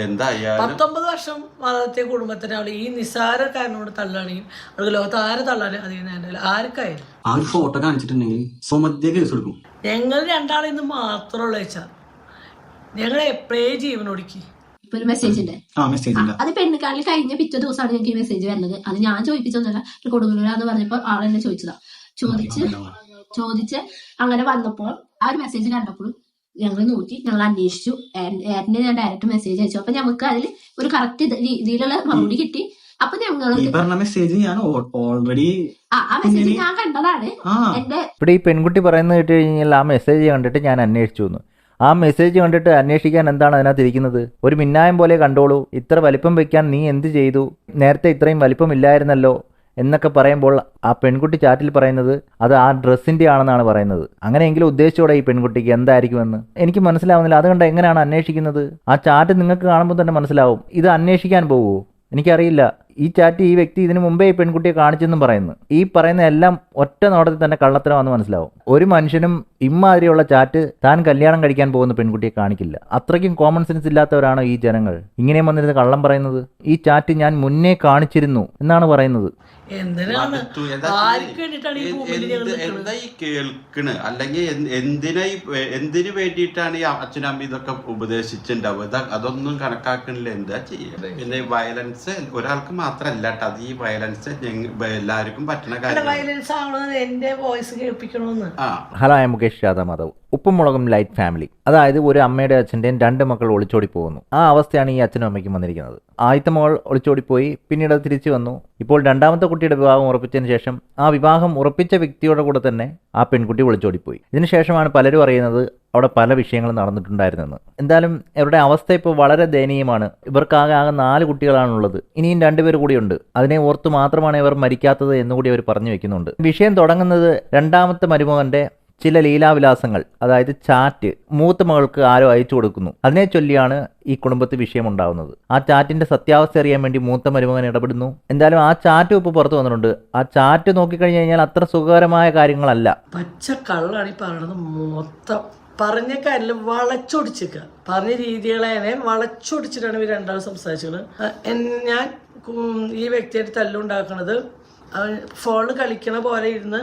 എന്തായാലും പത്തൊമ്പത് വർഷം വളർത്തിയ കുടുംബത്തിന് അവൾ ഈ നിസ്സാര കാരണോട് തള്ളാണെങ്കിൽ അവൾക്ക് ലോകത്ത് ആരെ തള്ളാനും അധികം നേരം ആർക്കായാലും. ആ ഒരു ഫോട്ടോ കാണിച്ചിട്ടുണ്ടെങ്കിൽ സ്വമധ്യ കേസ് കൊടുക്കും ഞങ്ങൾ രണ്ടാളെ ഇന്ന് മാത്രമുള്ള വെച്ചാ ഞങ്ങൾ എപ്പോഴേ ജീവൻ ഇപ്പൊ ഒരു മെസ്സേജ് ഉണ്ട് ആ മെസ്സേജ് അത് പെണ്ണുകാളിൽ കഴിഞ്ഞ പിറ്റേ ദിവസമാണ് ഞങ്ങൾക്ക് ഈ മെസ്സേജ് വരുന്നത്. അത് ഞാൻ ചോദിപ്പിച്ചൊന്നുമല്ല കൊടുങ്ങലൂരാന്ന് പറഞ്ഞപ്പോൾ പറഞ്ഞപ്പോ ആളെന്നെ ചോദിച്ചതാ. ചോദിച്ച് ചോദിച്ച് അങ്ങനെ വന്നപ്പോൾ ആ ഒരു മെസ്സേജ് കണ്ടപ്പോൾ ഞങ്ങൾ നോക്കി ഞങ്ങൾ അന്വേഷിച്ചു. ഏട്ടന് ഞാൻ ഡയറക്റ്റ് മെസ്സേജ് അയച്ചു. അപ്പൊ ഞങ്ങൾക്ക് അതിൽ ഒരു കറക്റ്റ് രീതിയിലുള്ള മറുപടി കിട്ടി. അപ്പൊ ഞങ്ങൾ മെസ്സേജ് ഞാൻ ഓൾറെഡി ആ മെസ്സേജ് ഞാൻ കണ്ടതാണ്. എന്റെ ഇവിടെ ഈ പെൺകുട്ടി പറയുന്നത് കേട്ട് കഴിഞ്ഞാൽ ആ മെസ്സേജ് കണ്ടിട്ട് ഞാൻ അന്വേഷിച്ചു ആ മെസ്സേജ് കണ്ടിട്ട് അന്വേഷിക്കാൻ എന്താണ് അതിനകത്ത് ഇരിക്കുന്നത്? ഒരു മിന്നായം പോലെ കണ്ടോളൂ. ഇത്ര വലിപ്പം വെക്കാൻ നീ എന്ത് ചെയ്തു? നേരത്തെ ഇത്രയും വലിപ്പമില്ലായിരുന്നല്ലോ എന്നൊക്കെ പറയുമ്പോൾ ആ പെൺകുട്ടി ചാറ്റിൽ പറയുന്നത് അത് ആ ഡ്രസ്സിന്റെ ആണെന്നാണ് പറയുന്നത്. അങ്ങനെയെങ്കിലും ഉദ്ദേശിച്ചോടെ ഈ പെൺകുട്ടിക്ക് എന്തായിരിക്കുമെന്ന്? എനിക്ക് മനസ്സിലാവുന്നില്ല. അതുകൊണ്ട് എങ്ങനെയാണ് അന്വേഷിക്കുന്നത്? ആ ചാറ്റ് നിങ്ങൾക്ക് കാണുമ്പോൾ തന്നെ മനസ്സിലാവും. ഇത് അന്വേഷിക്കാൻ പോകുമോ എനിക്കറിയില്ല. ഈ ചാറ്റ് ഈ വ്യക്തി ഇതിനു മുമ്പേ ഈ പെൺകുട്ടിയെ കാണിച്ചെന്നും പറയുന്നു. ഈ പറയുന്ന എല്ലാം ഒറ്റ നോട്ടത്തിൽ തന്നെ കള്ളത്തരമാണെന്ന് മനസ്സിലാവും. ഒരു മനുഷ്യനും ഇമ്മാതിരിയുള്ള ചാറ്റ് താൻ കല്യാണം കഴിക്കാൻ പോകുന്ന പെൺകുട്ടിയെ കാണിക്കില്ല. അത്രയ്ക്കും കോമൺ സെൻസ് ഇല്ലാത്തവരാണോ ഈ ജനങ്ങൾ. ഇങ്ങനെയും വന്നിരുന്ന് കള്ളം പറയുന്നത്? ഈ ചാറ്റ് ഞാൻ മുന്നേ കാണിച്ചിരുന്നു എന്നാണ് പറയുന്നത്. എന്തിനാണ്. എന്താ ആർക്ക് വേണ്ടിയിട്ടാണ് ഈ ഭൂമിയിൽ ഞങ്ങൾ എന്താ ഈ കേൾക്കണ്? അല്ലെങ്കിൽ എന്തിനായി എന്തിനാ ഈ എന്തിനു വേണ്ടിയിട്ടാണ് ഈ അച്ഛനും അമ്മ ഇതൊക്കെ ഉപദേശിച്ചിട്ടുണ്ടാവുക? ഇതാ അതൊന്നും കണക്കാക്കണില്ല. എന്താ ചെയ്യുക പിന്നെ വയലൻസ് ഒരാൾക്ക് മാത്രല്ല കേട്ടോ. അത് ഈ വയലൻസ് എല്ലാവർക്കും പറ്റണ കാര്യം വയലൻസ് ആണോ എന്റെ വോയിസ് കേൾപ്പിക്കണമെന്ന് ആ. ഹലോ ഐ മുകേഷ് യാദവ് മാധവ് ഉപ്പും മുളകും ലൈറ്റ് ഫാമിലി അതായത് ഒരു അമ്മയുടെ അച്ഛന്റെയും രണ്ട് മക്കൾ ഒളിച്ചോടി പോകുന്നു ആ അവസ്ഥയാണ് ഈ അച്ഛനും അമ്മയ്ക്കും വന്നിരിക്കുന്നത്. ആദ്യത്തെ മകൾ ഒളിച്ചോടിപ്പോയി പിന്നീട് അത് തിരിച്ചു വന്നു. ഇപ്പോൾ രണ്ടാമത്തെ കുട്ടിയുടെ വിവാഹം ഉറപ്പിച്ചതിന് ശേഷം ആ വിവാഹം ഉറപ്പിച്ച വ്യക്തിയുടെ കൂടെ തന്നെ ആ പെൺകുട്ടി ഒളിച്ചോടിപ്പോയി. ഇതിനുശേഷമാണ് പലരും അറിയുന്നത് അവിടെ പല വിഷയങ്ങളും നടന്നിട്ടുണ്ടായിരുന്നെന്ന്. എന്തായാലും ഇവരുടെ അവസ്ഥ ഇപ്പോൾ വളരെ ദയനീയമാണ്. ഇവർക്കാകെ ആകെ നാല് കുട്ടികളാണുള്ളത്. ഇനിയും രണ്ടുപേർ കൂടിയുണ്ട്. അതിനെ ഓർത്ത് മാത്രമാണ് ഇവർ മരിക്കാത്തത് എന്നുകൂടി അവർ പറഞ്ഞു വെക്കുന്നുണ്ട്. വിഷയം തുടങ്ങുന്നത് രണ്ടാമത്തെ മരുമകന്റെ ചില ലീലാവിലാസങ്ങൾ അതായത് ചാറ്റ് മൂത്ത മകൾക്ക് ആരോ അയച്ചു കൊടുക്കുന്നു. അതിനെ ചൊല്ലിയാണ് ഈ കുടുംബത്തിൽ വിഷയമുണ്ടാവുന്നത്. ആ ചാറ്റിന്റെ സത്യാവസ്ഥ അറിയാൻ വേണ്ടി മൂത്ത മരുമകൻ ഇടപെടുന്നു. എന്തായാലും ആ ചാറ്റ് ഇപ്പോൾ പുറത്തു വന്നിട്ടുണ്ട്. ആ ചാറ്റ് നോക്കിക്കഴിഞ്ഞു കഴിഞ്ഞാൽ അത്ര സുഖകരമായ കാര്യങ്ങളല്ല. പച്ച കള്ളാണ് ഈ പറയണത് മൊത്തം. പറഞ്ഞ കാര്യം വളച്ചൊടിച്ചേക്ക പറഞ്ഞ രീതികളെ വളച്ചൊടിച്ചിട്ടാണ് ഇവർ രണ്ടാളും സംസാരിച്ചത്. ഞാൻ ഈ വ്യക്തിയായിട്ട് തല്ലുണ്ടാക്കുന്നത് ഫോണിൽ കളിക്കണ പോലെ ഇരുന്ന്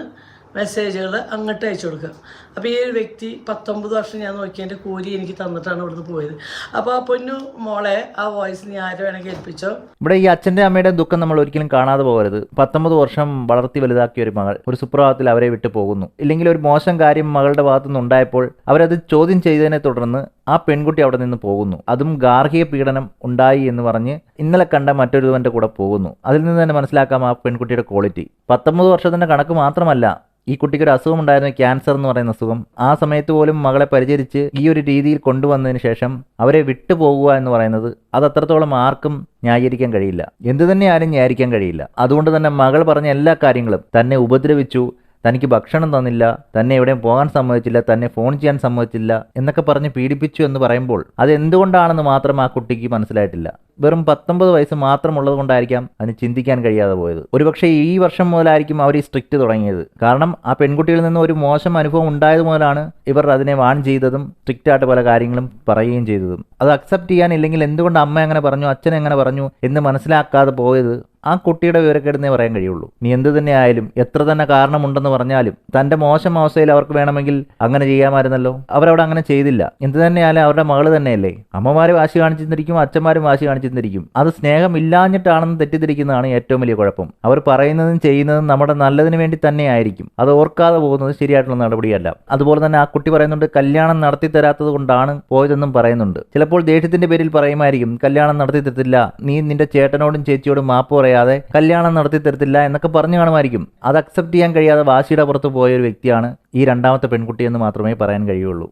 മെസ്സേജുകൾ അങ്ങോട്ട് അയച്ചു കൊടുക്കുക. അപ്പോൾ ഈ ഒരു വ്യക്തി പത്തൊമ്പത് വർഷം ഞാൻ നോക്കി എന്റെ കൂലി എനിക്ക് തന്നിട്ടാണ് ഇവിടുന്ന് പോയത്. അപ്പോൾ ആ പൊന്നു മോളെ ആ വോയിസ് നീ ആരെ വേണമെങ്കിൽ ഏൽപ്പിച്ചോ ഇവിടെ ഈ അച്ഛന്റെ അമ്മയുടെ ദുഃഖം നമ്മൾ ഒരിക്കലും കാണാതെ പോകരുത്. പത്തൊമ്പത് വർഷം വളർത്തി വലുതാക്കിയ ഒരു മകൾ ഒരു സുപ്രഭാതത്തിൽ അവരെ വിട്ടു പോകുന്നു. ഇല്ലെങ്കിൽ ഒരു മോശം കാര്യം മകളുടെ ഭാഗത്തുനിന്ന് ഉണ്ടായപ്പോൾ അവരത് ചോദ്യം ചെയ്തതിനെ തുടർന്ന് ആ പെൺകുട്ടി അവിടെ നിന്ന് പോകുന്നു. അതും ഗാർഹിക പീഡനം ഉണ്ടായി എന്ന് പറഞ്ഞ് ഇന്നലെ കണ്ട മറ്റൊരുവന്റെ കൂടെ പോകുന്നു. അതിൽ നിന്ന് തന്നെ മനസ്സിലാക്കാം ആ പെൺകുട്ടിയുടെ ക്വാളിറ്റി പത്തൊമ്പത് വർഷത്തിന്റെ കണക്ക് മാത്രമല്ല ഈ കുട്ടിക്ക് ഒരു അസുഖം ഉണ്ടായിരുന്നു ക്യാൻസർ എന്ന് പറയുന്ന അസുഖം ആ സമയത്ത് പോലും മകളെ പരിചരിച്ച് ഈ ഒരു രീതിയിൽ കൊണ്ടുവന്നതിന് ശേഷം അവരെ വിട്ടുപോകുക എന്ന് പറയുന്നത് അത് അത്രത്തോളം ആർക്കും ന്യായീകരിക്കാൻ കഴിയില്ല. എന്തു തന്നെ ആരും ന്യായീകരിക്കാൻ കഴിയില്ല. അതുകൊണ്ട് തന്നെ മകൾ പറഞ്ഞ എല്ലാ കാര്യങ്ങളും തന്നെ ഉപദ്രവിച്ചു തനിക്ക് ഭക്ഷണം തന്നില്ല തന്നെ എവിടെയും പോകാൻ സമ്മതിച്ചില്ല തന്നെ ഫോൺ ചെയ്യാൻ സമ്മതിച്ചില്ല എന്നൊക്കെ പറഞ്ഞ് പീഡിപ്പിച്ചു എന്ന് പറയുമ്പോൾ അത് എന്തുകൊണ്ടാണെന്ന് മാത്രം ആ കുട്ടിക്ക് മനസ്സിലായിട്ടില്ല. വെറും പത്തൊമ്പത് വയസ്സ് മാത്രമുള്ളത് കൊണ്ടായിരിക്കാം അതിന് ചിന്തിക്കാൻ കഴിയാതെ പോയത്. ഒരുപക്ഷെ ഈ വർഷം മുതലായിരിക്കും അവർ ഈ സ്ട്രിക്റ്റ് തുടങ്ങിയത്. കാരണം ആ പെൺകുട്ടിയിൽ നിന്ന് ഒരു മോശം അനുഭവം ഉണ്ടായത് മുതലാണ് ഇവർ അതിനെ വാൺ ചെയ്തതും സ്ട്രിക്റ്റ് ആയിട്ട് പല കാര്യങ്ങളും പറയുകയും ചെയ്തതും. അത് അക്സെപ്റ്റ് ചെയ്യാനില്ലെങ്കിൽ എന്തുകൊണ്ട് അമ്മ എങ്ങനെ പറഞ്ഞു അച്ഛൻ എങ്ങനെ പറഞ്ഞു എന്ന് മനസ്സിലാക്കാതെ പോയത് ആ കുട്ടിയുടെ വിവരക്കേടെന്നേ പറയാൻ കഴിയുള്ളൂ. നീ എന്ത് തന്നെ ആയാലും എത്ര തന്നെ കാരണമുണ്ടെന്ന് പറഞ്ഞാലും തന്റെ മോശം അവസ്ഥയിൽ അവർക്ക് വേണമെങ്കിൽ അങ്ങനെ ചെയ്യാമായിരുന്നല്ലോ. അവരവിടെ അങ്ങനെ ചെയ്തില്ല. എന്ത് തന്നെയായാലും അവരുടെ മകൾ തന്നെയല്ലേ? അമ്മമാര് വാശി കാണിച്ചിരിക്കും അച്ഛന്മാരും വാശി കാണിച്ചിരിക്കും അത് സ്നേഹമില്ലാഞ്ഞിട്ടാണെന്ന് തെറ്റിദ്ധരിക്കുന്നതാണ് ഏറ്റവും വലിയ കുഴപ്പം. അവർ പറയുന്നതും ചെയ്യുന്നതും നമ്മുടെ നല്ലതിന് വേണ്ടി തന്നെ ആയിരിക്കും അത് ഓർക്കാതെ പോകുന്നത് ശരിയായിട്ടുള്ള നടപടിയല്ല. അതുപോലെ തന്നെ ആ കുട്ടി പറയുന്നുണ്ട് കല്യാണം നടത്തി തരാത്തത് കൊണ്ടാണ് പോയതെന്നും പറയുന്നുണ്ട്. ചിലപ്പോൾ ദേഷ്യത്തിന്റെ പേരിൽ പറയുമായിരിക്കും കല്യാണം നടത്തി തരത്തില്ല. നീ നിന്റെ ചേട്ടനോടും ചേച്ചിയോടും മാപ്പ് പറയാതെ കല്യാണം നടത്തി തരത്തില്ല എന്നൊക്കെ പറഞ്ഞു കാണുമായിരിക്കും. അത് അക്സെപ്റ്റ് ചെയ്യാൻ കഴിയാതെ വാശിയുടെ പുറത്ത് പോയ ഒരു വ്യക്തിയാണ് ഈ രണ്ടാമത്തെ പെൺകുട്ടി എന്ന് മാത്രമേ പറയാൻ കഴിയുള്ളൂ.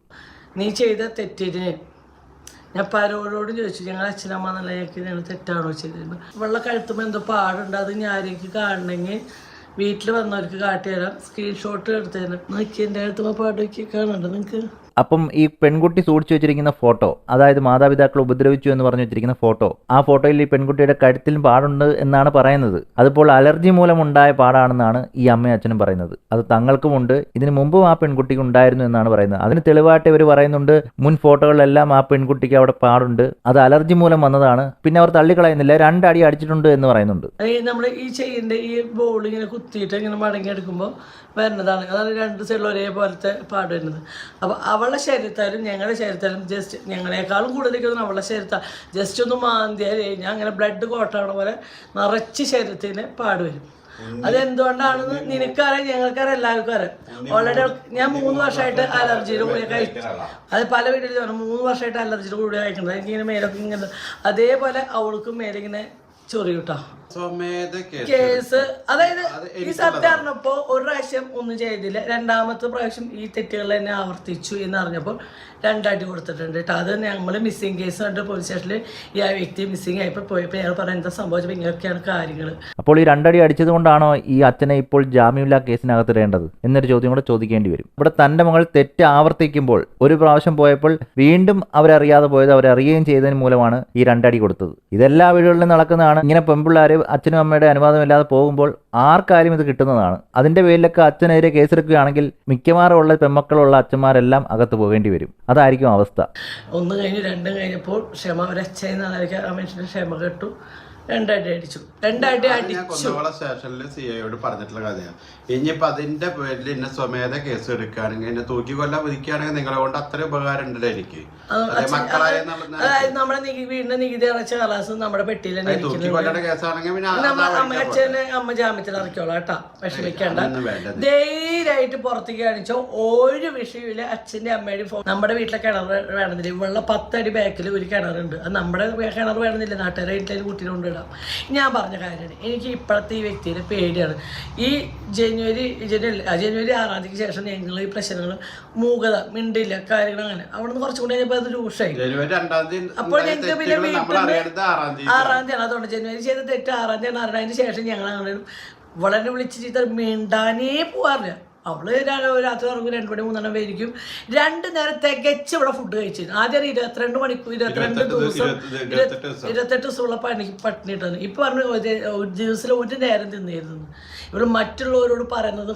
നീ ചെയ്ത തെറ്റിന് ഞാൻ പലരോടും ചോദിച്ചു ഞങ്ങൾ അച്ഛനമ്മ എന്നുള്ള ഞങ്ങൾ തെറ്റാണോ ചെയ്തത്? വെള്ള കഴുത്തുമ്പോൾ എന്തോ പാടുണ്ട് അത് ഞാനേക്ക് കാണണമെങ്കിൽ വീട്ടിൽ വന്നവർക്ക് കാട്ടിത്തരാം. സ്ക്രീൻഷോട്ട് എടുത്തു തരാം. നോക്കി എന്റെ കഴുത്തുമ്പോൾ പാടൊക്കെ കാണുന്നുണ്ട് നിങ്ങൾക്ക് അപ്പം ഈ പെൺകുട്ടി സൂക്ഷിച്ചു വെച്ചിരിക്കുന്ന ഫോട്ടോ അതായത് മാതാപിതാക്കൾ ഉപദ്രവിച്ചു എന്ന് പറഞ്ഞു വെച്ചിരിക്കുന്ന ഫോട്ടോ ആ ഫോട്ടോയിൽ ഈ പെൺകുട്ടിയുടെ കഴുത്തിലും പാടുണ്ട് എന്നാണ് പറയുന്നത്. അതിപ്പോൾ അലർജി മൂലമുണ്ടായ പാടാണെന്നാണ് ഈ അമ്മയും അച്ഛനും പറയുന്നത്. അത് തങ്ങൾക്കും ഉണ്ട്. ഇതിനു മുമ്പും ആ പെൺകുട്ടിക്ക് ഉണ്ടായിരുന്നു എന്നാണ് പറയുന്നത്. അതിന് തെളിവായിട്ട് ഇവർ പറയുന്നുണ്ട് മുൻ ഫോട്ടോകളിലെല്ലാം ആ പെൺകുട്ടിക്ക് അവിടെ പാടുണ്ട്. അത് അലർജി മൂലം വന്നതാണ്. പിന്നെ അവർ തള്ളിക്കളയുന്നില്ല. രണ്ടടി അടിച്ചിട്ടുണ്ട് എന്ന് പറയുന്നുണ്ട്. നമ്മൾ ഈ ചെയ്യുന്ന ഈ ബോൾ ഇങ്ങനെ കുത്തിയിട്ട് ഇങ്ങനെ മടങ്ങി എടുക്കുമ്പോൾ വരുന്നതാണ്. അതാണ് രണ്ട് സൈഡിൽ ഒരേപോലത്തെ പാട് വരുന്നത്. അപ്പോൾ അവളുടെ ശരീരത്തായാലും ഞങ്ങളുടെ ശരീരത്തായാലും ജസ്റ്റ് ഞങ്ങളെക്കാളും കൂടുതലിരിക്കുന്ന അവളുടെ ശരീരത്താ. ജസ്റ്റ് ഒന്ന് മാന്തിയാൽ ഞാൻ അങ്ങനെ ബ്ലഡ് കോട്ടാവണ പോലെ നിറച്ച് ശരീരത്തിന് പാടുവരും അത് അതെന്തുകൊണ്ടാണെന്ന് നിനക്കറിയാം ഞങ്ങൾക്കറിയാം എല്ലാവർക്കും അറിയാം. ഓൾറെഡി ഞാൻ മൂന്ന് വർഷമായിട്ട് അലർജിയുടെ ഗുളിക കഴിച്ചു അത് പല വീട്ടിലും പറഞ്ഞു മൂന്ന് വർഷമായിട്ട് അലർജിയുടെ ഗുളിക കഴിക്കുന്നത് എനിക്കിങ്ങനെ മേലൊക്കെ ഇങ്ങനെ അതേപോലെ അവൾക്കും മേലിങ്ങനെ ചൊറി സ്വമേധ കേസ് കേസ്. അതായത് ഈ. സത്യം അറിഞ്ഞപ്പോ ഒരു പ്രാവശ്യം ഒന്നും ചെയ്തില്ല. രണ്ടാമത്തെ പ്രാവശ്യം ഈ തെറ്റുകൾ തന്നെ ആവർത്തിച്ചു എന്ന് അറിഞ്ഞപ്പോൾ രണ്ടടി കൊടുത്തിട്ടുണ്ട് കേട്ടോ അത് ഞങ്ങൾ മിസ്സിംഗ് കേസ് കണ്ട് പോലീസ് സ്റ്റേഷനിൽ ഈ ആ വ്യക്തി മിസ്സിംഗ് ആയപ്പോൾ പോയപ്പോൾ ഞങ്ങൾ പറഞ്ഞ എന്താ സംഭവിച്ചപ്പോൾ ഇങ്ങനെയൊക്കെയാണ് കാര്യങ്ങൾ അപ്പോൾ ഈ രണ്ടടി അടിച്ചത് കൊണ്ടാണോ ഈ അച്ഛനെ ഇപ്പോൾ ജാമ്യമില്ലാ കേസിനകത്തിടേണ്ടത് എന്നൊരു ചോദ്യം കൂടെ ചോദിക്കേണ്ടി വരും. ഇവിടെ തന്റെ മകൾ തെറ്റ് ആവർത്തിക്കുമ്പോൾ ഒരു പ്രാവശ്യം പോയപ്പോൾ വീണ്ടും അവരറിയാതെ പോയത് അവരറിയുകയും ചെയ്തതിന് മൂലമാണ് ഈ രണ്ടടി കൊടുത്തത്. ഇതെല്ലാ വീടുകളിലും നടക്കുന്നതാണ്. ഇങ്ങനെ പെൺപിള്ളേർ അച്ഛനും അമ്മയുടെ അനുവാദമില്ലാതെ പോകുമ്പോൾ ആർക്കായാലും ഇത് കിട്ടുന്നതാണ്? അതിന്റെ പേരിലൊക്കെ അച്ഛനെതിരെ കേസെടുക്കുകയാണെങ്കിൽ മിക്കവാറും ഉള്ള പെൺമക്കളുള്ള അച്ഛന്മാരെല്ലാം അകത്ത് പോകേണ്ടി വരും. അതായിരിക്കും അവസ്ഥ. ഒന്ന് കഴിഞ്ഞ് രണ്ടും കഴിഞ്ഞപ്പോൾ ക്ഷമ ഒരച്ഛനായിരിക്കും ആ മനുഷ്യന്റെ ക്ഷമ കെട്ടു. രണ്ടടി അടിച്ചു. രണ്ടടി ഞാൻ അടിച്ചു. കുന്നംകുളം സ്റ്റേഷനിൽ സി ഐയോട് പറഞ്ഞിട്ടുള്ള കഥയാണ് ഇനിയിപ്പോ അതിന്റെ പേരിൽ എന്നെ സ്വമേധ കേസ് എടുക്കുകയാണെങ്കിൽ എന്നെ തൂക്കി കൊല്ലാൻ വിധിക്കുകയാണെങ്കിൽ നിങ്ങളെ കൊണ്ട് അത്ര ഉപകാരം ഉണ്ടല്ലോ എനിക്ക്. അതായത് നമ്മുടെ വീടിന്റെ നികുതി അടച്ച കലാസ് നമ്മുടെ പെട്ടിയിൽ തൂക്കി. കൊല്ലേണ്ട കേസാണെങ്കിൽ പിന്നെ അമ്മ അച്ഛനെ അമ്മ ജാമ്യത്തിൽ ഇറക്കിയോളാം കേട്ടാ. വിഷമിക്കണ്ട. ധൈര്യമായിട്ട് പുറത്തേക്ക് കാണിച്ചോ. ഒരു വിഷയമില്ല അച്ഛന്റെ അമ്മയുടെയും ഫോൺ നമ്മുടെ വീട്ടിലെ കിണർ വേണമെന്നില്ല. ഇവളുടെ പത്തടി ബാക്കിൽ ഒരു കിണറുണ്ട്. അത് നമ്മുടെ കിണർ വേണമെന്നില്ല. നാട്ടുകാരെ കുട്ടീനെ കൊണ്ടിടാം ഞാൻ പറഞ്ഞ കാര്യമാണ് എനിക്ക് ഇപ്പോഴത്തെ ഈ വ്യക്തിയുടെ പേടിയാണ്. ഈ ജനുവരി ജനുവരി ജനുവരി ആറാം തീയതിക്ക് ശേഷം ഞങ്ങൾ ഈ പ്രശ്നങ്ങൾ മൂകത മിണ്ടില്ല കാര്യങ്ങൾ അങ്ങനെ അവിടെ നിന്ന് കുറച്ചും കൂടി കഴിഞ്ഞപ്പോൾ അത് രൂക്ഷമായി അപ്പോൾ ഞങ്ങൾക്ക് പിന്നെ വീട്ടിൽ ആറാം തീയതി അതുകൊണ്ട് ജനുവരി ചെയ്ത തെറ്റ് ആറാം തീയതി അറിഞ്ഞതിന് ശേഷം ഞങ്ങൾ അങ്ങനെ വളരെ വിളിച്ച് ചീത്ത മിണ്ടാനേ പോവാറില്ല. അവൾ രാത്രി ഉറങ്ങും രണ്ട് മണി മൂന്നെണ്ണം പേരിക്കും രണ്ട് നേരം തികച്ച് ഇവിടെ ഫുഡ് കഴിച്ചു ആദ്യം ഇരുപത്തിരണ്ട് മണിക്കൂർ ഇരുപത്തിരണ്ട് ദിവസം ഇരുപത്തി- ഇരുപത്തെട്ട് ദിവസം. ഇരുപത്തെട്ട് ദിവസമുള്ള പണി പട്ടിണി ഇട്ടാണ് ഇപ്പൊ പറഞ്ഞു ഒരു ഒരു ദിവസം ഒരു നേരം തിന്നിരുന്നു ഇവിടെ മറ്റുള്ളവരോട് പറയുന്നത്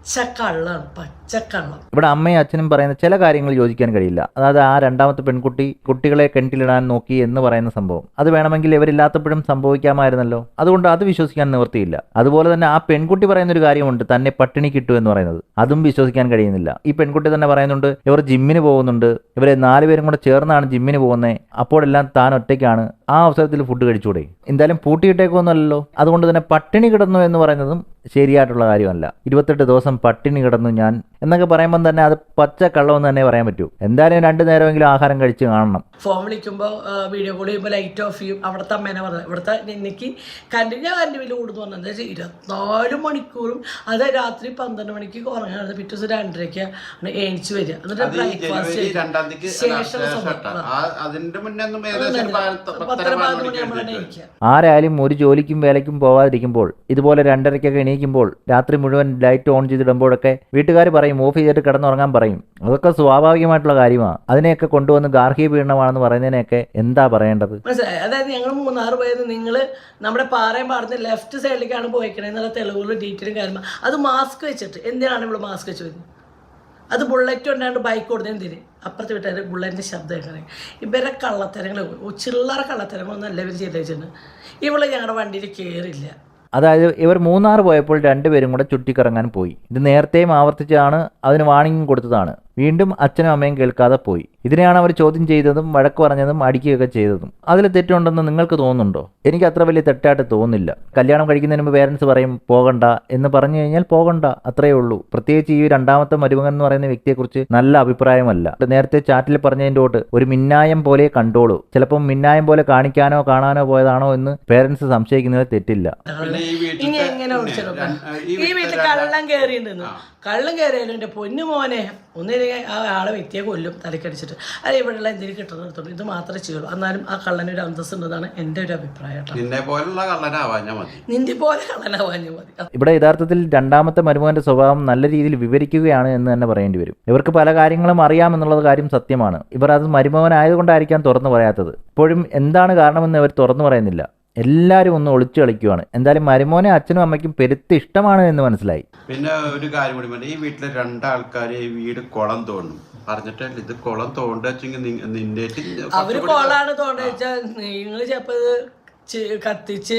പച്ചക്കള്ളാണ് പച്ചക്കള്ളം. ഇവിടെ അമ്മയും അച്ഛനും പറയുന്ന ചില കാര്യങ്ങൾ യോജിക്കാൻ കഴിയില്ല. അതായത് ആ രണ്ടാമത്തെ പെൺകുട്ടി കുട്ടികളെ കിണറ്റിലിടാൻ നോക്കി എന്ന് പറയുന്ന സംഭവം. അത് വേണമെങ്കിൽ ഇവരില്ലാത്തപ്പോഴും സംഭവിക്കാമായിരുന്നല്ലോ. അതുകൊണ്ട് അത് വിശ്വസിക്കാൻ നിവൃത്തിയില്ല. അതുപോലെ തന്നെ ആ പെൺകുട്ടി പറയുന്ന ഒരു കാര്യമുണ്ട് തന്നെ പട്ടിണി കിട്ടു എന്ന് പറയുന്നത്. അതും വിശ്വസിക്കാൻ കഴിയുന്നില്ല. ഈ പെൺകുട്ടി തന്നെ പറയുന്നുണ്ട് ഇവർ ജിമ്മിന് പോകുന്നുണ്ട്. ഇവരെ നാലുപേരും കൂടെ ചേർന്നാണ് ജിമ്മിന് പോകുന്നത് അപ്പോഴെല്ലാം താൻ ഒറ്റയ്ക്കാണ്. ആ അവസരത്തിൽ ഫുഡ് കഴിച്ചുകൂടെ എന്തായാലും പൂട്ടിയിട്ടേക്കൊന്നുമല്ലല്ലോ അതുകൊണ്ട് തന്നെ പട്ടിണി കിടന്നു എന്ന് പറയുന്നതും ശരിയായിട്ടുള്ള കാര്യമല്ല. ഇരുപത്തെട്ട് ദിവസം പട്ടിണി കിടന്നു ഞാൻ എന്നൊക്കെ പറയുമ്പോൾ തന്നെ അത് പച്ച കള്ളമെന്ന് തന്നെ പറയാൻ പറ്റൂ. എന്തായാലും രണ്ടു നേരമെങ്കിലും ആഹാരം കഴിച്ച് കാണണം. ഫോൺ വിളിക്കുമ്പോൾ വീഡിയോ കോൾ ചെയ്യുമ്പോൾ ലൈറ്റ് ഓഫ് ചെയ്യും. അവിടുത്തെ അമ്മേനെ പറഞ്ഞത് ഇവിടുത്തെ എനിക്ക് കണ്ടിന്യൂ ബില്ല് കൂടുന്നു. പറഞ്ഞത് എന്താ വെച്ചാൽ ഇരുപത്തിനാല് മണിക്കൂറും അത് രാത്രി പന്ത്രണ്ട് മണിക്ക് ഉറങ്ങാണ് പിറ്റേ ദിവസം രണ്ടരയ്ക്ക് ഏണിച്ച് വരിക. എന്നിട്ട് ബ്രേക്ക്ഫാസ്റ്റ് ശേഷം പത്തര പതിനൊന്ന് മണി ആരായാലും ഒരു ജോലിക്കും വേലയ്ക്കും പോവാതിരിക്കുമ്പോൾ ഇതുപോലെ രണ്ടരയ്ക്കൊക്കെ എണീക്കുമ്പോൾ രാത്രി മുഴുവൻ ലൈറ്റ് ഓൺ ചെയ്തിടുമ്പോഴൊക്കെ വീട്ടുകാർ പറയും ഓഫ് ചെയ്തിട്ട് കിടന്നുറങ്ങാൻ പറയും. അതൊക്കെ സ്വാഭാവികമായിട്ടുള്ള കാര്യമാണ് അതിനെയൊക്കെ കൊണ്ടുവന്ന് ഗാർഹിക പീഡനമാണെന്ന് പറയുന്നതിനെയൊക്കെ എന്താ പറയേണ്ടത്? അതായത് ഞങ്ങൾ മൂന്നാറ് പോയത് നിങ്ങൾ നമ്മുടെ പാറയും പാടുന്ന ലെഫ്റ്റ് സൈഡിലേക്കാണ് പോയിക്കണേന്നുള്ള തെളിവുകളും ഡീറ്റെയിലും കാര്യമാണ് അത് മാസ്ക് വെച്ചിട്ട് എന്തിനാണ് ഇവിടെ മാസ്ക് വെച്ച് വരുന്നത് അത് ബുള്ളറ്റ് കൊണ്ടാണ്ട് ബൈക്ക് കൊടുത്തേ എന്തിന്? അപ്പുറത്ത് വിട്ടാൽ ബുള്ളറ്റിന്റെ ശബ്ദം കേൾക്കണേ. ഇവരെ കള്ളത്തരങ്ങൾ ചില്ലറ കള്ളത്തരങ്ങളൊന്നും അല്ല ഇവർ ചെയ്ത് വെച്ചിട്ടുണ്ട് ഇവൾ ഞങ്ങളുടെ വണ്ടിയിൽ കയറില്ല അതായത് ഇവർ മൂന്നാർ പോയപ്പോൾ രണ്ടുപേരും കൂടെ ചുറ്റിക്കറങ്ങാൻ പോയി. ഇത് നേരത്തെയും ആവർത്തിച്ചാണ് അതിന് വാണിംഗ് കൊടുത്തതാണ്. വീണ്ടും അച്ഛനും അമ്മയും കേൾക്കാതെ പോയി. ഇതിനെയാണ് അവർ ചോദ്യം ചെയ്തതും വഴക്ക് പറഞ്ഞതും അടിക്കുകയൊക്കെ ചെയ്തതും. അതിൽ തെറ്റുണ്ടെന്ന് നിങ്ങൾക്ക് തോന്നുന്നുണ്ടോ? എനിക്ക് അത്ര വലിയ തെറ്റായിട്ട് തോന്നുന്നില്ല. കല്യാണം കഴിക്കുന്നതിന് മുമ്പ് പേരൻസ് പറയും പോകണ്ട എന്ന് പറഞ്ഞു കഴിഞ്ഞാൽ പോകണ്ട അത്രയേ ഉള്ളൂ. പ്രത്യേകിച്ച് ഈ രണ്ടാമത്തെ മരുമകൻ എന്ന് പറയുന്ന വ്യക്തിയെക്കുറിച്ച് നല്ല അഭിപ്രായമല്ല. നേരത്തെ ചാറ്റിൽ പറഞ്ഞതിന്റെ തൊട്ട് ഒരു മിന്നായം പോലെ കണ്ടോളൂ. ചിലപ്പം മിന്നായം പോലെ കാണിക്കാനോ കാണാനോ പോയതാണോ എന്ന് പേരൻസ് സംശയിക്കുന്നത് തെറ്റില്ല. ഈ വീട്ടിൽ കള്ളം കയറിയിട്ടുണ്ടെന്ന് കള്ളം കയറിയാലും എന്റെ പൊന്നു മോനെ ഒന്നിനെ ആ ആളെ വ്യക്തിയെ കൊല്ലും തലക്കടിച്ചിട്ട്. അത് ഇവിടെയുള്ള എന്തെങ്കിലും കിട്ടുന്നിടത്തോളം ഇത് മാത്രമേ ചെയ്യുള്ളൂ. എന്നാലും ആ കള്ളന് ഒരു അന്തസ് ഉണ്ടെന്നാണ് എന്റെ ഒരു അഭിപ്രായം കേട്ടോ. നിന്നെ പോലുള്ള കള്ളനാവാഞ്ഞാ മതി. നിന്റെ പോലെ കള്ളനാവാഞ്ഞ മതി. ഇവിടെ യഥാർത്ഥത്തിൽ രണ്ടാമത്തെ മരുമോന്റെ സ്വഭാവം നല്ല രീതിയിൽ വിവരിക്കുകയാണ് എന്ന് തന്നെ പറയേണ്ടി വരും. ഇവർക്ക് പല കാര്യങ്ങളും അറിയാമെന്നുള്ളത് കാര്യം സത്യമാണ്. ഇവർ അത് മരുമോനായതുകൊണ്ടായിരിക്കാം തുറന്നു പറയാത്തത്. ഇപ്പോഴും എന്താണ് കാരണമെന്ന് ഇവർ തുറന്നു പറയുന്നില്ല. എല്ലാവരും ഒന്ന് ഒളിച്ചു കളിക്കുവാണ്. എന്തായാലും മരുമോനെ അച്ഛനും അമ്മയ്ക്കും പെരുത്ത് ഇഷ്ടമാണ് എന്ന് മനസ്സിലായി. പിന്നെ ഒരു കാര്യം കൂടി പറഞ്ഞു ഈ വീട്ടിലെ രണ്ടാൾക്കാർ ഈ വീട് കുളം തോന്നും. പറഞ്ഞിട്ട് ഇത് കുളം തോണ്ട വെച്ചെങ്കിൽ നിന്റെ അവർ കുളാണ് നിങ്ങൾ നിങ്ങൾ ചിലപ്പോ ഇത് ചി- കത്തിച്ച്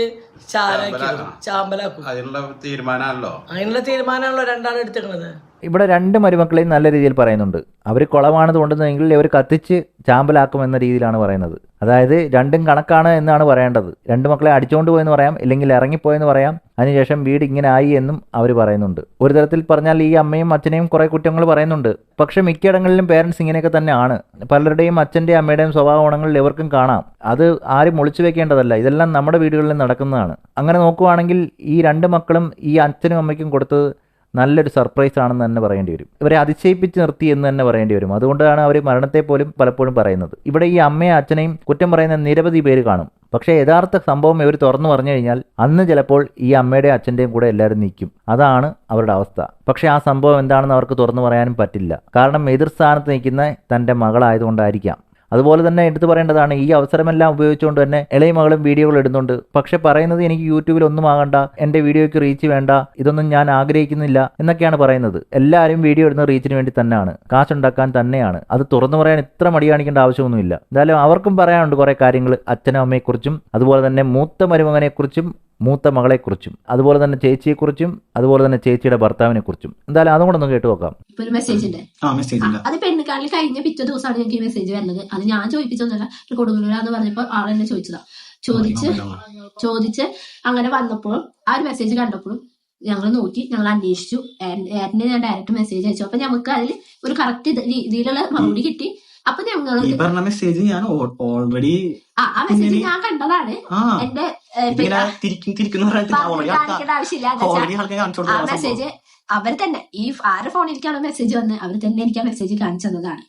ചാരാക്കി ചാമ്പലാക്കും. അതിനുള്ള തീരുമാനമാണല്ലോ. അതിനുള്ള തീരുമാനമാണല്ലോ രണ്ടാളും എടുത്തിട്ടുള്ളത് ഇവിടെ രണ്ട് മരുമക്കളെയും നല്ല രീതിയിൽ പറയുന്നുണ്ട്. അവർ കുളമാണ് തോണ്ടുന്നതെങ്കിൽ ഇവർ കത്തിച്ച് ചാമ്പലാക്കും എന്ന രീതിയിലാണ് പറയുന്നത്. അതായത് രണ്ടും കണക്കാണ് എന്നാണ് പറയേണ്ടത്. രണ്ട് മക്കളെ അടിച്ചുകൊണ്ട് പോയെന്ന് പറയാം ഇല്ലെങ്കിൽ ഇറങ്ങിപ്പോയെന്ന് പറയാം അതിനുശേഷം വീട് ഇങ്ങനെ ആയി എന്നും അവർ പറയുന്നുണ്ട്. ഒരു തരത്തിൽ പറഞ്ഞാൽ ഈ അമ്മയും അച്ഛനെയും കുറേ കുറ്റങ്ങൾ പറയുന്നുണ്ട്. പക്ഷേ മിക്കയിടങ്ങളിലും പേരൻസ് ഇങ്ങനെയൊക്കെ തന്നെയാണ്. പലരുടെയും അച്ഛന്റെയും അമ്മയുടെയും സ്വഭാവ ഗുണങ്ങളിൽ ഇവർക്കും കാണാം. അത് ആരും ഒളിച്ചു വെക്കേണ്ടതല്ല. ഇതെല്ലാം നമ്മുടെ വീടുകളിൽ നടക്കുന്നതാണ്. അങ്ങനെ നോക്കുവാണെങ്കിൽ ഈ രണ്ട് മക്കളും ഈ അച്ഛനും അമ്മയ്ക്കും കൊടുത്തത് നല്ലൊരു സർപ്രൈസ് ആണെന്ന് തന്നെ പറയേണ്ടി വരും. ഇവരെ അതിശയിപ്പിച്ച് നിർത്തി എന്ന് തന്നെ പറയേണ്ടി വരും. അതുകൊണ്ടാണ് അവർ മരണത്തെ പോലും പലപ്പോഴും പറയുന്നത്. ഇവിടെ ഈ അമ്മയും അച്ഛനെയും കുറ്റം പറയുന്ന നിരവധി പേര് കാണും. പക്ഷേ യഥാർത്ഥ സംഭവം ഇവർ തുറന്നു പറഞ്ഞു കഴിഞ്ഞാൽ അന്ന് ചിലപ്പോൾ ഈ അമ്മയുടെയും അച്ഛന്റെയും കൂടെ എല്ലാവരും നിൽക്കും. അതാണ് അവരുടെ അവസ്ഥ. പക്ഷേ ആ സംഭവം എന്താണെന്ന് അവർക്ക് തുറന്നു പറയാനും പറ്റില്ല. കാരണം എതിർ സ്ഥാനത്ത് നിൽക്കുന്ന തന്റെ മകളായതുകൊണ്ടായിരിക്കാം. അതുപോലെ തന്നെ എടുത്തു പറയേണ്ടതാണ് ഈ അവസരമെല്ലാം ഉപയോഗിച്ചുകൊണ്ട് തന്നെ ഇളയ മകളും വീഡിയോകൾ ഇടുന്നുണ്ട്. പക്ഷെ പറയുന്നത് എനിക്ക് യൂട്യൂബിൽ ഒന്നും ആകണ്ട എന്റെ വീഡിയോയ്ക്ക് റീച്ച് വേണ്ട ഇതൊന്നും ഞാൻ ആഗ്രഹിക്കുന്നില്ല എന്നൊക്കെയാണ് പറയുന്നത്. എല്ലാവരും വീഡിയോ ഇടുന്ന റീച്ചിന് വേണ്ടി തന്നെയാണ് കാശുണ്ടാക്കാൻ തന്നെയാണ്. അത് തുറന്നു പറയാൻ ഇത്ര മടി കാണിക്കേണ്ട ആവശ്യമൊന്നുമില്ല. എന്തായാലും അവർക്കും പറയാനുണ്ട് കുറേ കാര്യങ്ങൾ അച്ഛനും അമ്മയെക്കുറിച്ചും അതുപോലെ തന്നെ മൂത്ത മരുമകനെക്കുറിച്ചും മൂത്ത മകളെക്കുറിച്ചും അതുപോലെ തന്നെ ചേച്ചിയെക്കുറിച്ചും അതുപോലെ തന്നെ ചേച്ചിയുടെ ഭർത്താവിനെ കുറിച്ചും എന്തായാലും അതും കൂടെ ഒന്ന് കേട്ടു നോക്കാം. ഇപ്പൊ ഒരു മെസ്സേജ് ഉണ്ട് അത് പെണ്ണുകാളിൽ കഴിഞ്ഞ പിറ്റേ ദിവസമാണ് ഞങ്ങൾക്ക് ഈ മെസ്സേജ് വരുന്നത്. അത് ഞാൻ ചോദിപ്പിച്ചൊന്നുമല്ല ഒരു കൊടുങ്ങല്ലൂരാന്ന് പറഞ്ഞപ്പോ ആളെന്നെ ചോദിച്ചതാ. ചോദിച്ച് ചോദിച്ച് അങ്ങനെ വന്നപ്പോൾ ആ ഒരു മെസ്സേജ് കണ്ടപ്പോഴും ഞങ്ങൾ നോക്കി ഞങ്ങൾ അന്വേഷിച്ചു. ഏട്ടനെ ഞാൻ ഡയറക്റ്റ് മെസ്സേജ് അയച്ചു. അപ്പൊ നമുക്ക് അതിൽ ഒരു കറക്റ്റ് രീതിയിലുള്ള മറുപടി കിട്ടി. അപ്പൊ ഞങ്ങൾ ഈ പറഞ്ഞ മെസ്സേജ് ഞാൻ ഓൾറെഡി ആ മെസ്സേജ് ഞാൻ കണ്ടതാണ്. എന്റെ ഇതിങ്ങനെ പിന്നെ തിരിക്കും തിരിക്കുന്ന ഓൾറെഡി ആൾക്കാർ കാണിച്ചു മെസ്സേജ് അവർ തന്നെ ഈ ആരുടെ ഫോണിലേക്കാണ് മെസ്സേജ് വന്നത് അവർ തന്നെ എനിക്ക് ആ മെസ്സേജ് കാണിച്ചു തന്നതാണ്.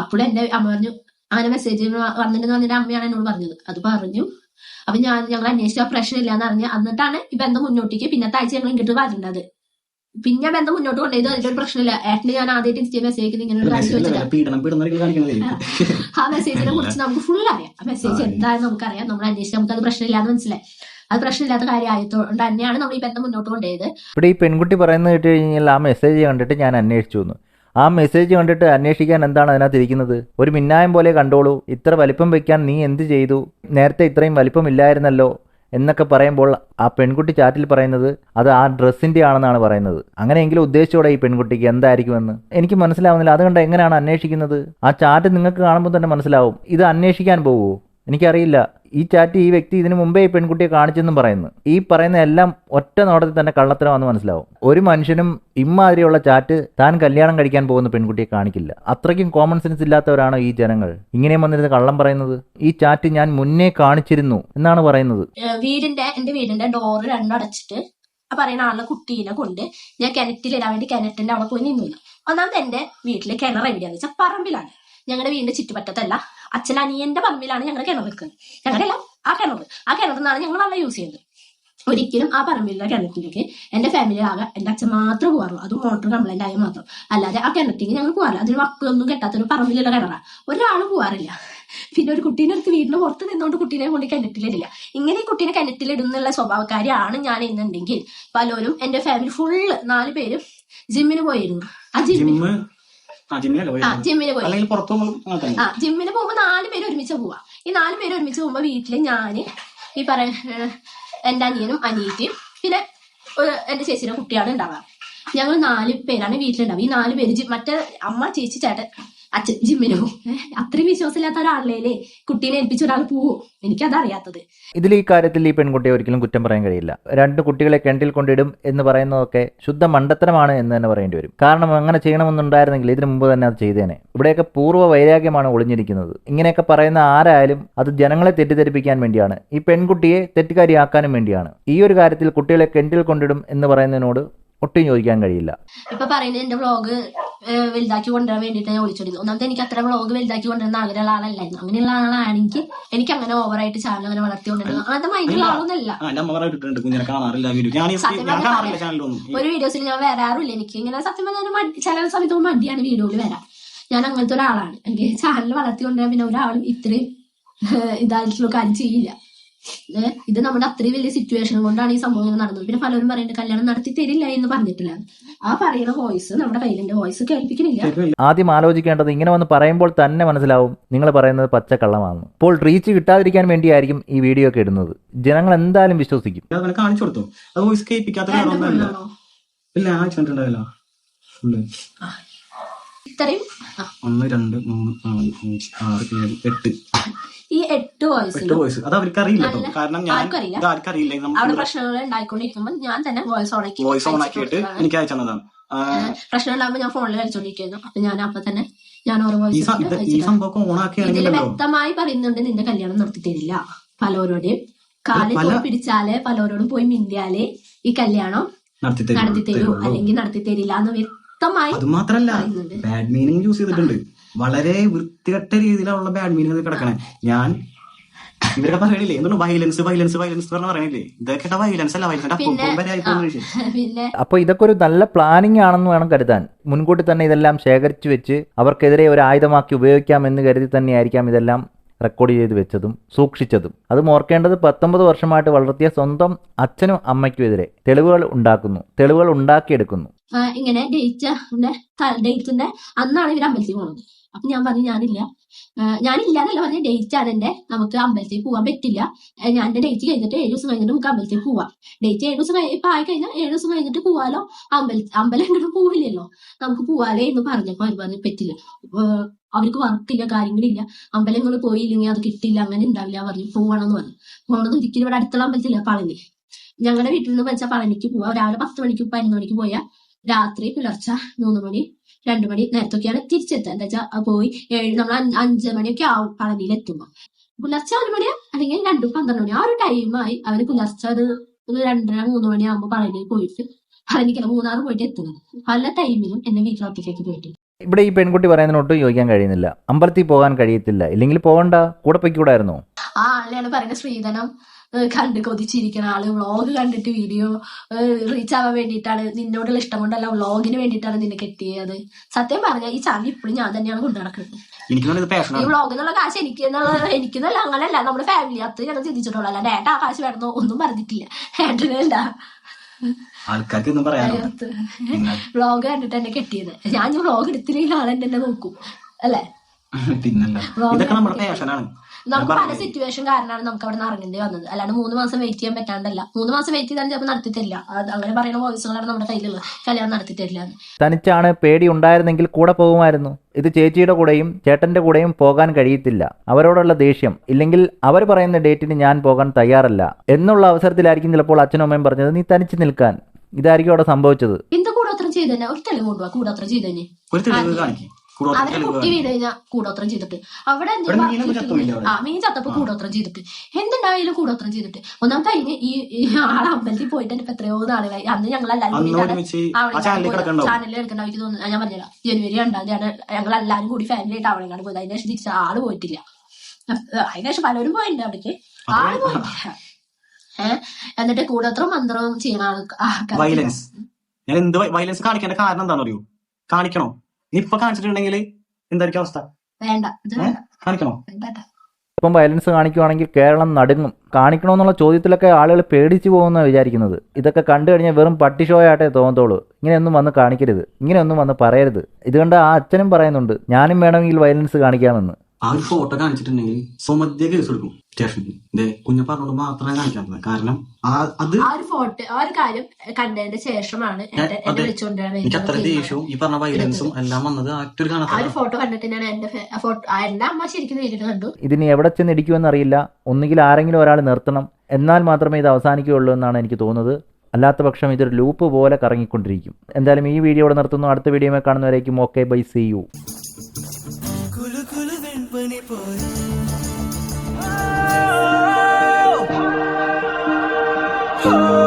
അപ്പോഴും എന്റെ അമ്മ പറഞ്ഞു അങ്ങനെ മെസ്സേജ് വന്നിട്ടെന്ന് പറഞ്ഞിട്ട് അമ്മയാണ് എന്നോട് പറഞ്ഞത്. അത് പറഞ്ഞു. അപ്പൊ ഞാൻ ഞങ്ങൾ അന്വേഷിച്ച പ്രശ്നമില്ല എന്ന് അറിഞ്ഞ് എന്നിട്ടാണ് ഈ ബന്ധം മുന്നോട്ടേക്ക്. പിന്നത്തെ ആഴ്ച ഞങ്ങൾ ഇങ്ങോട്ട് വരേണ്ടത്. പിന്നെ ബന്ധം മുന്നോട്ട് കൊണ്ടുപോയത്? ഒരു പ്രശ്നമില്ല. ഏട്ടന് ഞാൻ ആദ്യമായിട്ട് ഇൻസ്റ്റ മെസ്സേജ് ഇങ്ങനെ ആ മെസ്സേജിനെ കുറിച്ച് നമുക്ക് ഫുൾ അറിയാം. ആ മെസ്സേജ് എന്താണെന്ന് നമുക്കറിയാം. നമ്മൾ അന്വേഷിച്ച് നമുക്ക് അത് പ്രശ്നമില്ലാന്ന് മനസ്സിലായി. അത് പ്രശ്നമില്ലാത്ത കാര്യമായതുകൊണ്ട് തന്നെയാണ് നമ്മൾ ഈ ബന്ധം മുന്നോട്ട് കൊണ്ടുപോയത്. ഇവിടെ ഈ പെൺകുട്ടി പറയുന്നത് കേട്ട് കഴിഞ്ഞാൽ ആ മെസ്സേജ് കണ്ടിട്ട് ഞാൻ അന്വേഷിച്ചു എന്ന്. ആ മെസ്സേജ് കണ്ടിട്ട് അന്വേഷിക്കാൻ എന്താണ് അതിനകത്ത് ഇരിക്കുന്നത്? ഒരു മിന്നായം പോലെ കണ്ടോളൂ. ഇത്ര വലിപ്പം വെക്കാൻ നീ എന്ത് ചെയ്തു? നേരത്തെ ഇത്രയും വലിപ്പം ഇല്ലായിരുന്നല്ലോ. എന്നൊക്കെ പറയുമ്പോൾ ആ പെൺകുട്ടി ചാറ്റിൽ പറയുന്നത് അത് ആ ഡ്രസ്സിന്റെ ആണെന്നാണ് പറയുന്നത്. അങ്ങനെയെങ്കിലും ഉദ്ദേശിച്ചോടെ ഈ പെൺകുട്ടിക്ക് എന്തായിരിക്കുമെന്ന് എനിക്ക് മനസ്സിലാവുന്നില്ല. അതുകൊണ്ട് എങ്ങനെയാണ് അന്വേഷിക്കുന്നത്? ആ ചാറ്റ് നിങ്ങൾക്ക് കാണുമ്പോൾ തന്നെ മനസ്സിലാവും. ഇത് അന്വേഷിക്കാൻ പോകുമോ എനിക്കറിയില്ല. ഈ ചാറ്റ് ഈ വ്യക്തി ഇതിനു മുമ്പേ ഈ പെൺകുട്ടിയെ കാണിച്ചെന്നും പറയുന്നു. ഈ പറയുന്ന എല്ലാം ഒറ്റ നോട്ടത്തിൽ തന്നെ കള്ളത്തരമാണെന്ന് മനസ്സിലാവും. ഒരു മനുഷ്യനും ഇമ്മാതിരിയുള്ള ചാറ്റ് താൻ കല്യാണം കഴിക്കാൻ പോകുന്ന പെൺകുട്ടിയെ കാണിക്കില്ല. അത്രയ്ക്കും കോമൺ സെൻസ് ഇല്ലാത്തവരാണോ ഈ ജനങ്ങൾ. ഇങ്ങനെയും വന്നിരുന്ന് കള്ളം പറയുന്നത്? ഈ ചാറ്റ് ഞാൻ മുന്നേ കാണിച്ചിരുന്നു എന്നാണ് പറയുന്നത്. വീടിന്റെ എന്റെ വീടിന്റെ ഡോറ് രണ്ടടച്ചിട്ട് ആ പറയുന്ന ആളുടെ കുട്ടീനെ കൊണ്ട് ഞാൻ കിണറ്റിലിടാൻ വേണ്ടി കിണറ്റിന്റെ അവിടെ പോയി നിന്നില്ല ഒന്നാമത് എന്റെ വീട്ടിലെ കിണർ എവിടെയാന്ന് വെച്ചാൽ പറമ്പിലാണ്. ഞങ്ങളുടെ വീടിന്റെ ചുറ്റുപറ്റത്തല്ല അച്ഛൻ അനിയന്റെ പറമ്പിലാണ് ഞങ്ങൾ കിണർ വെക്കുന്നത് ഞങ്ങളുടെ ആ കിണർ. ആ കിണറിൽ നിന്നാണ് ഞങ്ങൾ വെള്ളം യൂസ് ചെയ്യുന്നത്. ഒരിക്കലും ആ പറമ്പിലുള്ള കിണറ്റിലേക്ക് എന്റെ ഫാമിലി ആകെ എന്റെ അച്ഛൻ മാത്രം പോകാറുള്ളൂ അതും മോട്ടർ കംപ്ലൈന്റ് ആയ മാത്രം. അല്ലാതെ ആ കിണറ്റിലേക്ക് ഞങ്ങൾ പോകാറില്ല അതിന് മക്കളൊന്നും കെട്ടാത്തൊരു പറമ്പിലുള്ള കിണറാ. ഒരാൾ പോകാറില്ല പിന്നെ ഒരു കുട്ടീനെ എടുത്ത് വീടിന് പുറത്ത് നിന്നുകൊണ്ട് കുട്ടീനെ കൊണ്ട് കിണറ്റിലിടില്ല ഇങ്ങനെ ഈ കുട്ടീനെ കിണറ്റിലിടുന്നുള്ള സ്വഭാവക്കാരിയാണ് ഞാൻ എന്നുണ്ടെങ്കിൽ പലരും എന്റെ ഫാമിലി ഫുള്ള് നാല് പേരും ജിമ്മിന് പോയിരുന്നു. ആ ജിമ്മിന് ആ ജിമ്മിന് പോയി. അല്ലെങ്കിൽ പുറത്തു പോകുമ്പോൾ അങ്ങനെ തന്നെ ആ ജിമ്മിന് പോകുമ്പോ നാല് പേര് ഒരുമിച്ച് പോവാ. ഈ നാല് പേര് ഒരുമിച്ച് പോകുമ്പോ വീട്ടിൽ ഞാൻ ഈ പറ എന്റെ അനിയനും അനിയത്തിയും പിന്നെ ഒരു എന്റെ ചേച്ചിയുടെ കുട്ടിയാണ് ഉണ്ടാവുക ഞങ്ങൾ നാല് പേരാണ് വീട്ടിലുണ്ടാവുക. ഈ നാല് പേര് ജി- മറ്റേ അമ്മ ചേച്ചി ചേട്ടൻ അച്ഛൻ ജിമ്മിന് പോകും അത്രയും വിശ്വാസമില്ലാത്ത ഒരാളിലേ കുട്ടീനെ ഏൽപ്പിച്ച ഒരാൾ പോവും. എനിക്കത് അറിയാത്തത് ഇതിൽ ഈ കാര്യത്തിൽ ഈ പെൺകുട്ടിയെ ഒരിക്കലും കുറ്റം പറയാൻ കഴിയില്ല. രണ്ട് കുട്ടികളെ കിണറ്റിൽ കൊണ്ടിടും എന്ന് പറയുന്നതൊക്കെ ശുദ്ധ മണ്ടത്തരമാണ് എന്ന് തന്നെ പറയേണ്ടി വരും. കാരണം അങ്ങനെ ചെയ്യണമെന്നുണ്ടായിരുന്നെങ്കിൽ ഇതിനു മുമ്പ് തന്നെ അത് ചെയ്തേനെ. ഇവിടെയൊക്കെ പൂർവ വൈരാഗ്യമാണ് ഒളിഞ്ഞിരിക്കുന്നത്. ഇങ്ങനെയൊക്കെ പറയുന്ന ആരായാലും അത് ജനങ്ങളെ തെറ്റിദ്ധരിപ്പിക്കാൻ വേണ്ടിയാണ്. ഈ പെൺകുട്ടിയെ തെറ്റുകാരിയാക്കാനും വേണ്ടിയാണ്. ഈ ഒരു കാര്യത്തിൽ കുട്ടികളെ കിണറ്റിൽ കൊണ്ടിടും എന്ന് പറയുന്നതിനോട് ഒട്ടും ചോദിക്കാൻ കഴിയില്ല. ഇപ്പൊ പറയുന്നത് എന്റെ വ്ളോഗ് വലുതാക്കി കൊണ്ടുവരാൻ വേണ്ടിട്ട് ഞാൻ വിളിച്ചോണ്ടിരുന്നു ഒന്നാമത്തെ എനിക്ക് അത്ര വ്ളോഗ് വലുതാക്കി കൊണ്ടുവരുന്ന ആഗ്രഹമുള്ള ആളല്ലായിരുന്നു. അങ്ങനെയുള്ള ആളാണെങ്കിൽ എനിക്ക്. അങ്ങനെ ഓവറായിട്ട് ചാനൽ അങ്ങനെ വളർത്തി കൊണ്ടുവരുന്നു അങ്ങനത്തെ മൈൻഡുള്ള ആളൊന്നല്ല ആ എന്റെ കുഞ്ഞിനെ കാണാറില്ല വീഡിയോ ഞാൻ ഈ- ഞാൻ കാണാറില്ല ചാനലൊന്നും ഒരു വീഡിയോസിൽ ഞാൻ വരാറില്ല എനിക്ക്. ഇങ്ങനെ സത്യം പറഞ്ഞാൽ ചില സമയത്ത് മടിയാണ് വീഡിയോയിൽ വരാൻ. ഞാൻ അങ്ങനത്തെ ഒരാളാണ്. എനിക്ക് ചാനൽ വളർത്തിക്കൊണ്ടുവരാൻ പിന്നെ ഒരാളും ഇത്രയും ഇതായിട്ടുള്ള കാര്യം ചെയ്യില്ല. ഇത് നമ്മുടെ അത്രയും വലിയ സിറ്റുവേഷൻ കൊണ്ടാണ് ഈ സംഭവം ഇങ്ങനെ നടന്നത്. പിന്നെ പലരും പറയുന്നത് കല്യാണം നടത്തി തരില്ല എന്ന് പറഞ്ഞിട്ടില്ല. ആ പറയുന്ന വോയിസ് നമ്മുടെ കയ്യിലെ വോയിസ് കേൾപ്പിക്കുന്നില്ല ആദ്യം ആലോചിക്കേണ്ടത് ഇങ്ങനെ വന്ന് പറയുമ്പോൾ തന്നെ മനസ്സിലാവും നിങ്ങൾ പറയുന്നത് പച്ചക്കള്ളമാണ് ഇപ്പോൾ റീച്ച് കിട്ടാതിരിക്കാൻ വേണ്ടിയായിരിക്കും ഈ വീഡിയോ ഒക്കെ ഇടുന്നത്. ജനങ്ങൾ എന്തായാലും വിശ്വസിക്കും. ഞാൻ കാണിച്ചു കൊടുത്തു? അത് വോയിസ് കേൾപ്പിക്കാത്ത ഇല്ല അയച്ചിട്ടുണ്ടാവില്ല ഇത്രയും? ഒന്ന് രണ്ട് മൂന്ന് നാല് അഞ്ച് ആറ് ഏഴ് എട്ട്. ഈ എട്ട് വോയിസ് എട്ട് വോയിസ് അത് അവർക്ക് അറിയില്ല കാരണം ഞാൻ ആർക്കും അറിയില്ല. ഇത് ആർക്കും അറിയില്ല അവിടെ പ്രശ്നങ്ങൾ ഉണ്ടായിക്കൊണ്ടിരിക്കുമ്പോൾ ഞാൻ തന്നെ വോയിസ് ഓൺ ആക്കി വോയിസ് ഓൺ ആക്കിയിട്ട്. എനിക്ക് അയച്ചതാണ് പ്രശ്നം ഉണ്ടാകുമ്പോൾ ഞാൻ ഫോണിൽ കളിച്ചോണ്ടിരിക്കുന്നു അപ്പൊ ഞാൻ അപ്പൊ തന്നെ ഞാൻ ഓരോ വോയിസ് ഇതിൽ വ്യക്തമായി പറയുന്നുണ്ട് നിന്റെ കല്യാണം നടത്തി തരില്ല പലരോടെയും കാലിൽ പോയി പിടിച്ചാൽ പലരോടും പോയി മിണ്ടിയാലേ ഈ കല്യാണം നടത്തി തരൂ. അല്ലെങ്കിൽ നടത്തി തരില്ല എന്ന് വ്യക്തമായി അത് മാത്രല്ല ബാഡ് മീനിങ് യൂസ് ചെയ്തിട്ടുണ്ട്. വളരെ വൃത്തികെട്ട രീതിയിലുള്ള ബാഡ്മിന്റൺ കിടക്കണേ. ഞാൻ ഇവരൊക്കെ പറയണില്ലേ? എന്താണ് വയലൻസ് വയലൻസ് വയലൻസ് പറഞ്ഞ പറയണില്ലേ? ഇതൊക്കെ വയലൻസ് അല്ല വയലൻസ് അപ്പൊ അപ്പോൾ ഇതൊക്കെ ഒരു നല്ല പ്ലാനിങ് ആണെന്ന് വേണം കരുതാൻ. മുൻകൂട്ടി തന്നെ ഇതെല്ലാം ശേഖരിച്ചു വെച്ച് അവർക്കെതിരെ ഒരു ആയുധമാക്കി ഉപയോഗിക്കാം എന്ന് കരുതി തന്നെയായിരിക്കാം ഇതെല്ലാം റെക്കോർഡ് ചെയ്ത് വെച്ചതും സൂക്ഷിച്ചതും. അത് ഓർക്കേണ്ടത് പത്തൊമ്പത് വർഷമായിട്ട് വളർത്തിയ സ്വന്തം അച്ഛനും അമ്മയ്ക്കും എതിരെ തെളിവുകൾ ഉണ്ടാക്കുന്നു. തെളിവുകൾ ഉണ്ടാക്കിയെടുക്കുന്നു. ഇങ്ങനെ ഡേറ്റ് ഡേറ്റിന്റെ അന്നാണ് ഇവർ അമ്പലത്തിൽ പോകുന്നത്. അപ്പൊ ഞാൻ പറഞ്ഞു ഞാനില്ല. ഞാനില്ല എന്നല്ല പറഞ്ഞ ഡേറ്റ് ആണ് എന്റെ നമുക്ക് അമ്പലത്തിൽ പോകാൻ പറ്റില്ല. ഞാൻ എന്റെ ഡേറ്റ് കഴിഞ്ഞിട്ട് ഏഴ് ദിവസം കഴിഞ്ഞിട്ട് നമുക്ക് അമ്പലത്തിൽ പോവാം. ഡേറ്റ് ഏഴ് ദിവസം ഇപ്പൊ ആയി കഴിഞ്ഞാൽ ഏഴ് ദിവസം കഴിഞ്ഞിട്ട് പോവാലോ? അമ്പല അമ്പലം എങ്ങോട്ട് പോവില്ലല്ലോ. നമുക്ക് പോവാലേ എന്ന് പറഞ്ഞപ്പോ അവർ പറഞ്ഞു പറ്റില്ല. അവർക്ക് വർക്കില്ല കാര്യങ്ങളില്ല. അമ്പലങ്ങൾ പോയില്ലെങ്കിൽ അത് കിട്ടില്ല അങ്ങനെ ഉണ്ടാവില്ല പറഞ്ഞു. പോവണമെന്ന് പറഞ്ഞു. പോകണമെന്ന് ഒരിക്കലും ഇവിടെ അടുത്തുള്ള അമ്പലത്തില്ല പളനി. ഞങ്ങളുടെ വീട്ടിൽ നിന്ന് വെച്ചാൽ പളനിക്ക് പോവാം. രാവിലെ പത്ത് മണിക്ക് പതിനൊന്ന് മണിക്ക് പോയാൽ രാത്രി പുലർച്ചെ മൂന്ന് മണി രണ്ടു മണി നേരത്തൊക്കെയാണ് തിരിച്ചെത്തുക. എന്താ വെച്ചാൽ പോയി ഏഴ് നമ്മൾ അഞ്ച് മണിയൊക്കെ ആവും പളനിയിൽ എത്തുമ്പോൾ പുലർച്ചെ ഒരു മണി അല്ലെങ്കിൽ രണ്ടു പന്ത്രണ്ട് മണി ആ ഒരു ടൈമായി അവർ പുലർച്ചെ ഒരു രണ്ടര മൂന്ന് മണിയാകുമ്പോൾ പളനിയിൽ പോയിട്ട് പളനിക്കല്ല മൂന്നാറ് പോയിട്ട് എത്തുന്നത്. പല ടൈമിലും എന്നെ വീട്ടിലൊറ്റയ്ക്ക് പോയിട്ട്. ഇവിടെ ഈ പെൺകുട്ടി പറയുന്നതിനൊട്ടും യോജിക്കാൻ കഴിയുന്നില്ല. അമ്പലത്തിൽ പോകാൻ കഴിയത്തില്ല. ഇല്ലെങ്കിൽ പോകണ്ട. കൂടെ പൊയ്ക്കൂടായിരുന്നോ? ആ അല്ലെയാണ് പറയുന്നത്. ശ്രീധനം കണ്ട് കൊതിച്ചിരിക്കണം ആൾ വ്ളോഗ് കണ്ടിട്ട് വീഡിയോ റീച്ച് ആവാൻ വേണ്ടിയിട്ടാണ് നിന്നോടുള്ള ഇഷ്ടം കൊണ്ടല്ല വ്ളോഗിന് വേണ്ടിയിട്ടാണ് നിന്നെ കെട്ടിയത്. സത്യം പറഞ്ഞ ഈ ചാനൽ ഇപ്പോഴും ഞാൻ തന്നെയാണ് കൊണ്ടു നടക്കുന്നത്. എനിക്ക് ഇത് ഈ വ്ളോഗ് എന്നുള്ള കാശ് എനിക്ക് എനിക്കെന്നല്ല അങ്ങനെയല്ല നമ്മുടെ ഫാമിലി അത്ര ഞങ്ങൾ ചിന്തിച്ചിട്ടുള്ളൂ. അല്ലാണ്ട് ഏട്ടാ ആ കാശ് വേണമെന്നോ ഒന്നും പറഞ്ഞിട്ടില്ല. ഏട്ടനല്ല. ആൾക്കാർക്ക് ഒന്നും പറയാൻ വ്ളോഗ് കണ്ടിട്ട് എന്നെ കെട്ടിയത്. ഞാൻ വ്ളോഗ് എടുത്തില്ലെങ്കിൽ ആളെന്നെ നോക്കും. അല്ലേ? പിന്നല്ല. ഇതൊക്കെ നമ്മുടെ പാഷനാണ് നമുക്ക് പല സിറ്റുവേഷൻ കാരണമാണ് നമുക്ക് അവിടെ നിന്ന് ഇറങ്ങേണ്ടി വന്നത്. അല്ലാണ്ട് മൂന്ന് മാസം വെയിറ്റ് ചെയ്യാൻ പറ്റാണ്ടല്ല. മൂന്ന് മാസം വെയിറ്റ് ചെയ്താൽ ചിലപ്പോൾ നടത്തി തരില്ല അങ്ങനെ പറയുന്ന വോയിസുകളാണ് നമ്മുടെ കയ്യിലുള്ളത്. കല്യാണം നടത്തി തരില്ല തനിച്ചാണ് പേടി ഉണ്ടായിരുന്നെങ്കിൽ കൂടെ പോകുമായിരുന്നു. ഇത് ചേച്ചിയുടെ കൂടെയും ചേട്ടന്റെ കൂടെയും പോകാൻ കഴിയത്തില്ല. അവരോടുള്ള ദേഷ്യം. ഇല്ലെങ്കിൽ അവർ പറയുന്ന ഡേറ്റിന് ഞാൻ പോകാൻ തയ്യാറല്ല. എന്നുള്ള അവസരത്തിലായിരിക്കും ചിലപ്പോൾ അച്ഛനും അമ്മയും പറഞ്ഞത് നീ തനിച്ച് നിൽക്കാൻ. ഇതായിരിക്കും അവിടെ സംഭവിച്ചത്. എന്ത് കൂടോത്രം ചെയ്തന്നെ ഒരു തെളിവ് കൊണ്ടുപോവാ കൂടോത്രം ചെയ്തന്നെ അവരെ കുട്ടി. വീട് കഴിഞ്ഞാൽ കൂടോത്രം ചെയ്തിട്ട്. അവിടെ? ആ മീൻ ചത്തപ്പോ കൂടോത്രം ചെയ്തിട്ട്. എന്തുണ്ടായാലും കൂടോത്രം ചെയ്തിട്ട്. ഒന്നാമത്തെ അതിന് ഈ ആളെ അമ്പലത്തിൽ പോയിട്ട് ഇപ്പൊ എത്രയോ നാളുകളായി. അന്ന് ഞങ്ങൾ എല്ലാവരും ചാനലിൽ എടുക്കണ്ട എനിക്ക് തോന്നുന്നു. ഞാൻ പറഞ്ഞില്ല. ജനുവരി രണ്ടാം തീയതി ഞങ്ങൾ എല്ലാവരും കൂടി ഫാമിലി ആയിട്ട് അവിടെ പോയത്. അതിന് ശേഷം തിരിച്ച് ആൾ പോയിട്ടില്ല. അതിന് ശേഷം പലരും പോയിട്ടുണ്ട് അവിടേക്ക്. ആൾ പോയിട്ടില്ല. ഏഹ് എന്നിട്ട് കൂടോത്രം മന്ത്രവും ചെയ്യണ ആൾക്കാർ വയലൻസ് ഞാൻ എന്ത് വയലൻസ് കാണിക്കേണ്ട കാരണം എന്താണെന്നറിയോ? കാണിക്കണോ? നീ ഇപ്പൊ കാണിച്ചിട്ടുണ്ടെങ്കിൽ എന്തായിരിക്കും അവസ്ഥ? വേണ്ട ഇത് വേണ്ട കാണിക്കണോ? വേണ്ട ഇപ്പം വയലൻസ് കാണിക്കുവാണെങ്കിൽ കേരളം നടുങ്ങും. കാണിക്കണമെന്നുള്ള ചോദ്യത്തിലൊക്കെ ആളുകൾ പേടിച്ചു പോകുമെന്നാണ് വിചാരിക്കുന്നത്. ഇതൊക്കെ കണ്ടു കഴിഞ്ഞാൽ വെറും പട്ടി ഷോ ആയിട്ടേ തോന്നത്തുള്ളൂ. ഇങ്ങനെയൊന്നും വന്ന് കാണിക്കരുത്. ഇങ്ങനെയൊന്നും വന്ന് പറയരുത്. ഇത് കണ്ട് ആ അച്ഛനും പറയുന്നുണ്ട് ഞാനും വേണമെങ്കിൽ വയലൻസ് കാണിക്കാമെന്ന്. ആ ഒരു ഫോട്ടോ കാണിച്ചിട്ടുണ്ടെങ്കിൽ സ്വമധ്യ കേസ് എടുക്കും. കുഞ്ഞ പറഞ്ഞോണ്ട് മാത്രമേ കാണിക്കാൻ കാരണം ആ അത് ആ ഒരു ഫോട്ടോ ആ ഒരു കാര്യം കണ്ടതിന്റെ ശേഷമാണ് എന്നെ എനിക്ക് അത്ര ദേഷ്യവും ഈ പറഞ്ഞ വൈലൻസും എല്ലാം വന്നത് ആക്ടർ ആ ഒരു ഫോട്ടോ കണ്ടിട്ട് ഞാൻ എന്റെ ഫെ- ആ ഫോട്ടോ ആ എന്റെ അമ്മ ശരിക്കും നേരിട്ട് കണ്ടു. ഇതിന് എവിടെ ചെന്ന് ഇടിക്കുമെന്ന് അറിയില്ല ഒന്നുകിൽ ആരെങ്കിലും ഒരാൾ നിർത്തണം. എന്നാൽ മാത്രമേ ഇത് അവസാനിക്കുകയുള്ളൂ എന്നാണ് എനിക്ക് തോന്നുന്നത്. അല്ലാത്ത പക്ഷം ഇതൊരു ലൂപ്പ് പോലെ കറങ്ങിക്കൊണ്ടിരിക്കും. എന്തായാലും ഈ വീഡിയോ ഇവിടെ നിർത്തുന്നു. അടുത്ത വീഡിയോ കാണുന്നവരേക്കും ഓക്കെ ബൈ സി യു കുലു കുലു പോയി Oh.